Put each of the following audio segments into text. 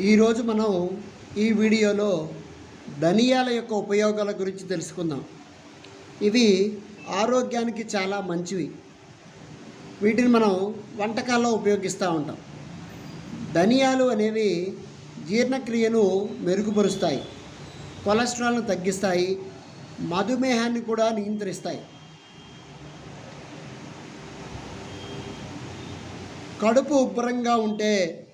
ఈరోజు మనం ఈ వీడియోలో ధనియాల యొక్క ఉపయోగాల గురించి తెలుసుకుందాం. ఇవి ఆరోగ్యానికి చాలా మంచివి. వీటిని మనం వంటకాల్లో ఉపయోగిస్తూ ఉంటాం. ధనియాలు అనేవి జీర్ణక్రియను మెరుగుపరుస్తాయి. కొలెస్ట్రాల్ను తగ్గిస్తాయి. మధుమేహాన్ని కూడా నియంత్రిస్తాయి. కడుపు ఉబ్బరంగా ఉంటే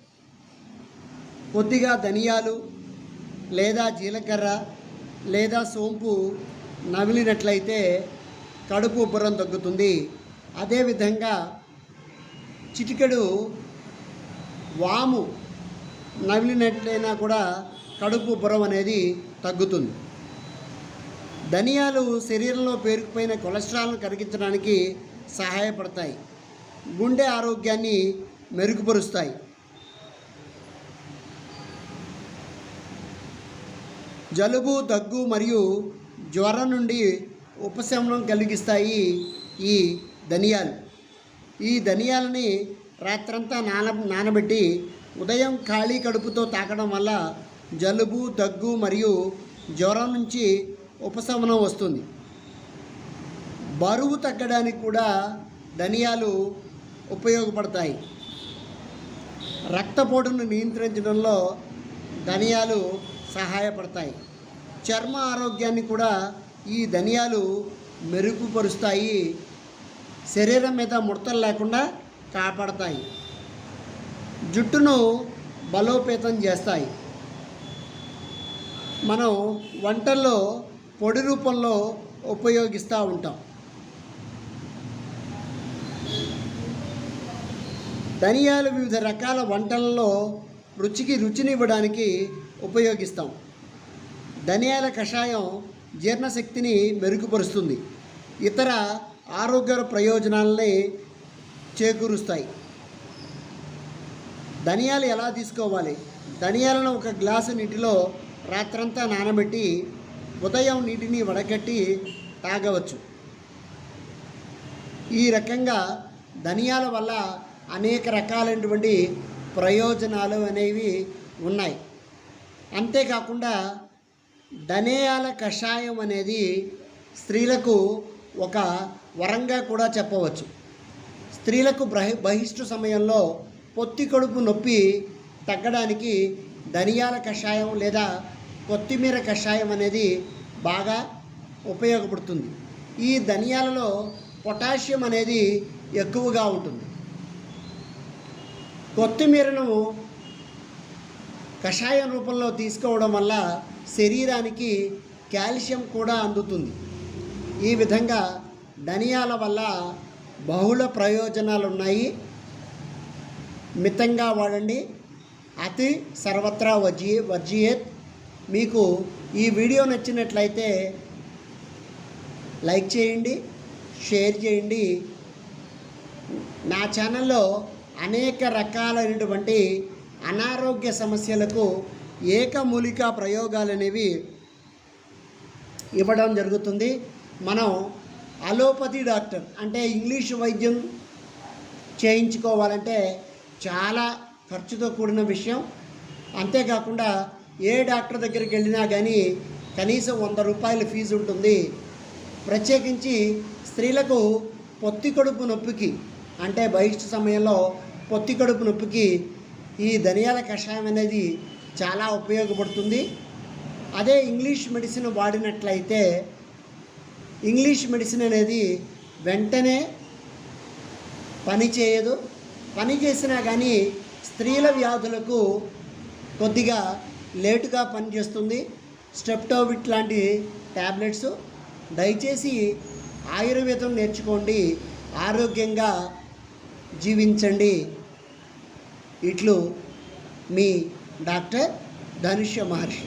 కొద్దిగా ధనియాలు లేదా జీలకర్ర లేదా సోంపు నమిలినట్లయితే కడుపు ఉబ్బరం తగ్గుతుంది. అదేవిధంగా చిటికెడు వాము నమిలినట్లయినా కూడా కడుపు ఉబ్బరం అనేది తగ్గుతుంది. ధనియాలు శరీరంలో పేరుకుపోయిన కొలెస్ట్రాల్ను కరిగించడానికి సహాయపడతాయి. గుండె ఆరోగ్యాన్ని మెరుగుపరుస్తాయి. జలుబు దగ్గు మరియు జ్వరం నుండి ఉపశమనం కలిగిస్తాయి ఈ ధనియాలు. ఈ ధనియాలని రాత్రంతా నాన నానబెట్టి ఉదయం ఖాళీ కడుపుతో తాకడం వల్ల జలుబు దగ్గు మరియు జ్వరం నుంచి ఉపశమనం వస్తుంది. బరువు తగ్గడానికి కూడా ధనియాలు ఉపయోగపడతాయి. రక్తపోటును నియంత్రించడంలో ధనియాలు సహాయపడతాయి. చర్మ ఆరోగ్యాన్ని కూడా ఈ ధనియాలు మెరుగుపరుస్తాయి. శరీరం మీద ముడతలు లేకుండా కాపాడతాయి. జుట్టును బలోపేతం చేస్తాయి. మనం వంటల్లో పొడి రూపంలో ఉపయోగిస్తూ ఉంటాం. ధనియాలు వివిధ రకాల వంటలలో రుచికి రుచినివ్వడానికి ఉపయోగిస్తాం. ధనియాల కషాయం జీర్ణశక్తిని మెరుగుపరుస్తుంది. ఇతర ఆరోగ్య ప్రయోజనాలని చేకూరుస్తాయి. ధనియాలు ఎలా తీసుకోవాలి? ధనియాలను ఒక గ్లాసు నీటిలో రాత్రంతా నానబెట్టి ఉదయం నీటిని వడగట్టి తాగవచ్చు. ఈ రకంగా ధనియాల వల్ల అనేక రకాలైనటువంటి ప్రయోజనాలు అనేవి ఉన్నాయి. అంతేకాకుండా ధనియాల కషాయం అనేది స్త్రీలకు ఒక వరంగా కూడా చెప్పవచ్చు. స్త్రీలకు బ్రహి బహిష్టు సమయంలో పొత్తి కడుపు నొప్పి తగ్గడానికి ధనియాల కషాయం లేదా కొత్తిమీర కషాయం అనేది బాగా ఉపయోగపడుతుంది. ఈ ధనియాలలో పొటాషియం అనేది ఎక్కువగా ఉంటుంది. కొత్తిమీరను కషాయం రూపంలో తీసుకోవడం వల్ల శరీరానికి కాల్షియం కూడా అందుతుంది. ఈ విధంగా ధనియాల వల్ల బహుళ ప్రయోజనాలు ఉన్నాయి మితంగా వాడండి. అతి సర్వత్రా వర్జీ వర్జియేత్. మీకు ఈ వీడియో నచ్చినట్లయితే లైక్ చేయండి షేర్ చేయండి. నా ఛానల్లో అనేక రకాలైనటువంటి అనారోగ్య సమస్యలకు ఏకమూలిక ప్రయోగాలు అనేవి ఇవ్వడం జరుగుతుంది. మనం అలోపతి డాక్టర్ అంటే ఇంగ్లీష్ వైద్యం చేయించుకోవాలంటే చాలా ఖర్చుతో కూడిన విషయం. అంతేకాకుండా ఏ డాక్టర్ దగ్గరికి వెళ్ళినా కానీ కనీసం వంద రూపాయల ఫీజు ఉంటుంది. ప్రత్యేకించి స్త్రీలకు పొత్తి కడుపు నొప్పికి అంటే బహిష్ట సమయంలో పొత్తి కడుపు నొప్పికి ఈ ధనియాల కషాయం అనేది చాలా ఉపయోగపడుతుంది. అదే ఇంగ్లీష్ మెడిసిన్ వాడినట్లయితే ఇంగ్లీష్ మెడిసిన్ అనేది వెంటనే పని చేయదు. పని చేసినా కానీ స్త్రీల వ్యాధులకు కొద్దిగా లేటుగా పనిచేస్తుంది. స్టెప్టోవిట్ లాంటి ట్యాబ్లెట్స్ దయచేసి ఆయుర్వేదం నేర్చుకోండి. ఆరోగ్యంగా జీవించండి. ఇట్లు మీ డాక్టర్ ధనుష్య మహర్షి.